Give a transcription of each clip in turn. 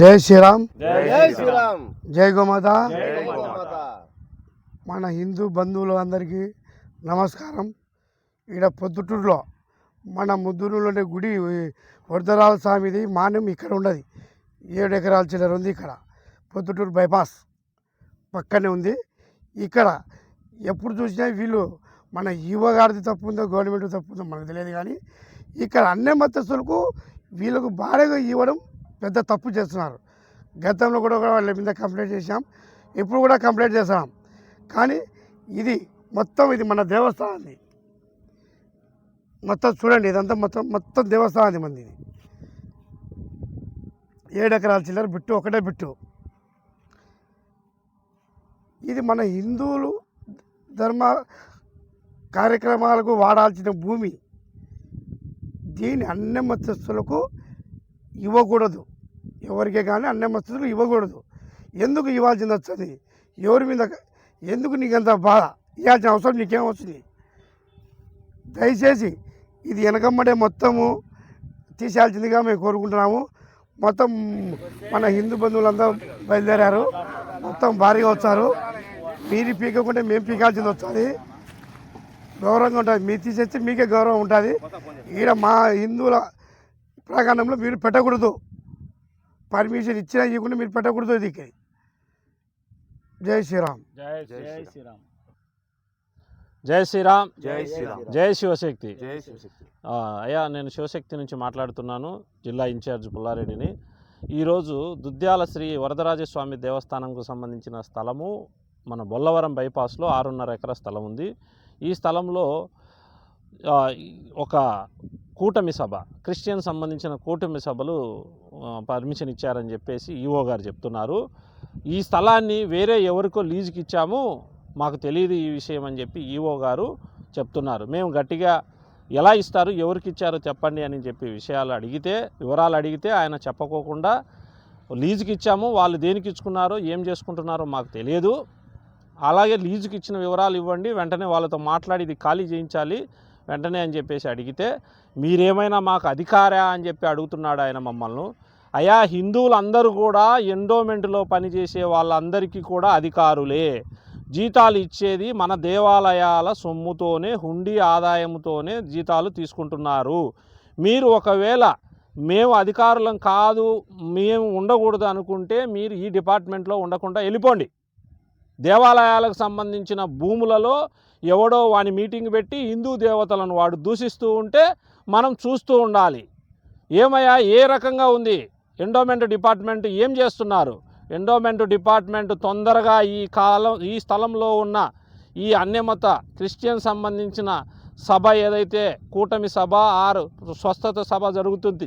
జై శ్రీరామ్. జై శ్రీరామ్. జై గోమాత. మన హిందూ బంధువులు అందరికీ నమస్కారం. ఈడ పొద్దుటూరులో మన ముద్దురులోనే గుడి వరదరాల స్వామిది మాన్యం ఇక్కడ ఉన్నది. ఏడు ఎకరాల చిల్లర ఉంది ఇక్కడ. పొద్దుటూరు బైపాస్ పక్కనే ఉంది. ఇక్కడ ఎప్పుడు చూసినా వీళ్ళు మన యువగారిది తప్పు ఉందో గవర్నమెంట్ తప్పు ఉందో మనకు తెలియదు కానీ ఇక్కడ అన్ని మతస్థులకు వీళ్ళకు భారీగా ఇవ్వడం పెద్ద తప్పు చేస్తున్నారు. గతంలో కూడా వాళ్ళ మీద కంప్లైంట్ చేశాం. ఇప్పుడు కూడా కంప్లైంట్ చేస్తున్నాం. కానీ ఇది మొత్తం ఇది మన దేవస్థానాన్ని. మొత్తం చూడండి ఇదంతా మొత్తం మొత్తం దేవస్థానాన్ని మంది ఇది. ఏడు ఎకరాల చిల్లర బిట్టు ఒకటే బిట్టు. ఇది మన హిందువులు ధర్మ కార్యక్రమాలకు వాడాల్సిన భూమి. దీని అన్ని మతస్థులకు ఇవ్వకూడదు. ఎవరికే కానీ అన్నమస్తులకు ఇవ్వకూడదు. ఎందుకు ఇవ్వాల్సింది వస్తుంది? ఎవరి మీద ఎందుకు నీకంత బాధ? ఇవ్వాల్సిన అవసరం నీకేం వస్తుంది? దయచేసి ఇది వెనకమ్మడే మొత్తము తీసేయాల్సిందిగా మేము కోరుకుంటున్నాము. మొత్తం మన హిందూ బంధువులందరూ బయలుదేరారు. మొత్తం భారీగా వచ్చారు. మీరు పీకకుంటే మేము పీకాల్సింది వస్తుంది. గౌరవంగా ఉంటుంది. మీరు తీసేస్తే మీకే గౌరవం ఉంటుంది. ఈడ మా హిందువుల ప్రాంగణంలో మీరు పెట్టకూడదు. పర్మిషన్ ఇచ్చినా ఇవ్వకుండా మీరు పెట్టకూడదు ఇది. జై శ్రీరామ్. జై జై శ్రీరామ్. జై శ్రీరామ్. జై శ్రీరామ్. జై శివశక్తి. జై శివశక్తి. ఆ, అయ్యా నేను శివశక్తి నుంచి మాట్లాడుతున్నాను జిల్లా ఇన్ఛార్జ్ పుల్లారెడ్డిని. ఈరోజు దుద్యాల శ్రీ వరదరాజస్వామి దేవస్థానంకు సంబంధించిన స్థలము మన బొల్లవరం బైపాస్లో ఆరున్నర ఎకర స్థలం ఉంది. ఈ స్థలంలో ఆ, ఒక కూటమి సభ క్రిస్టియన్ సంబంధించిన కూటమి సభలు పర్మిషన్ ఇచ్చారని చెప్పేసి ఈఓ గారు చెప్తున్నారు. ఈ స్థలాన్ని వేరే ఎవరికో లీజుకి ఇచ్చాము మాకు తెలియదు ఈ విషయం అని చెప్పి ఈఓ గారు చెప్తున్నారు. మేము గట్టిగా ఎలా ఇస్తారు ఎవరికి ఇచ్చారో చెప్పండి అని చెప్పి విషయాలు అడిగితే వివరాలు అడిగితే ఆయన చెప్పకోకుండా లీజుకి ఇచ్చాము వాళ్ళు దేనికి ఇచ్చుకున్నారో ఏం చేసుకుంటున్నారో మాకు తెలియదు. అలాగే లీజుకి ఇచ్చిన వివరాలు ఇవ్వండి వెంటనే వాళ్ళతో మాట్లాడి ఇది ఖాళీ చేయించాలి. వెంటనే అని చెప్పేసి అడిగితే మీరేమైనా మాకు అధికారా? అని చెప్పి అడుగుతున్నాడు ఆయన మమ్మల్ని. అయా హిందువులందరూ కూడా ఎండోమెంట్లో పనిచేసే వాళ్ళందరికీ కూడా అధికారులే. జీతాలు ఇచ్చేది మన దేవాలయాల సొమ్ముతోనే హుండీ ఆదాయంతోనే జీతాలు తీసుకుంటున్నారు. మీరు ఒకవేళ మేము అధికారులం కాదు మేము ఉండకూడదు అనుకుంటే మీరు ఈ డిపార్ట్మెంట్లో ఉండకుండా వెళ్ళిపోండి. దేవాలయాలకు సంబంధించిన భూములలో ఎవడో వాని మీటింగ్ పెట్టి హిందూ దేవతలను వాడు దూషిస్తూ ఉంటే మనం చూస్తూ ఉండాలి. ఏమయ్యా ఏ రకంగా ఉంది? ఎండోమెంట్ డిపార్ట్మెంట్ ఏం చేస్తున్నారు? ఎండోమెంట్ డిపార్ట్మెంట్ తొందరగా ఈ కాలం ఈ స్థలంలో ఉన్న ఈ అన్యమత క్రిస్టియన్ సంబంధించిన సభ ఏదైతే కూటమి సభ ఆరు స్వస్థత సభ జరుగుతుంది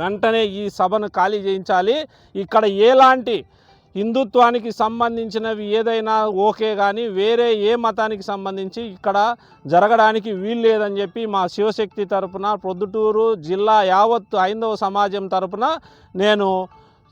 వెంటనే ఈ సభను ఖాళీ చేయించాలి. ఇక్కడ ఎలాంటి హిందుత్వానికి సంబంధించినవి ఏదైనా ఓకే కానీ వేరే ఏ మతానికి సంబంధించి ఇక్కడ జరగడానికి వీలు లేదని చెప్పి మా శివశక్తి తరపున ప్రొద్దుటూరు జిల్లా యావత్ హైందవ సమాజం తరపున నేను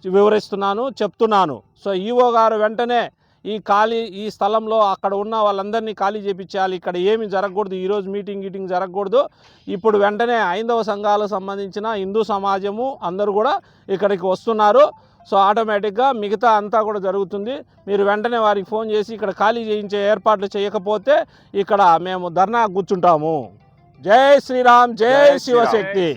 వివరిస్తున్నాను చెప్తున్నాను. సో ఈఓ గారు వెంటనే ఈ ఖాళీ ఈ స్థలంలో అక్కడ ఉన్న వాళ్ళందరినీ ఖాళీ చేపించాలి. ఇక్కడ ఏమి జరగకూడదు ఈరోజు మీటింగ్ గీటింగ్ జరగకూడదు. ఇప్పుడు వెంటనే ఐందవ సంఘాలకు సంబంధించిన హిందూ సమాజము అందరూ కూడా ఇక్కడికి వస్తున్నారు. సో ఆటోమేటిక్గా మిగతా అంతా కూడా జరుగుతుంది. మీరు వెంటనే వారికి ఫోన్ చేసి ఇక్కడ ఖాళీ చేయించే ఏర్పాట్లు చేయకపోతే ఇక్కడ మేము ధర్నా కూర్చుంటాము. జై శ్రీరామ్ జై శివశక్తి.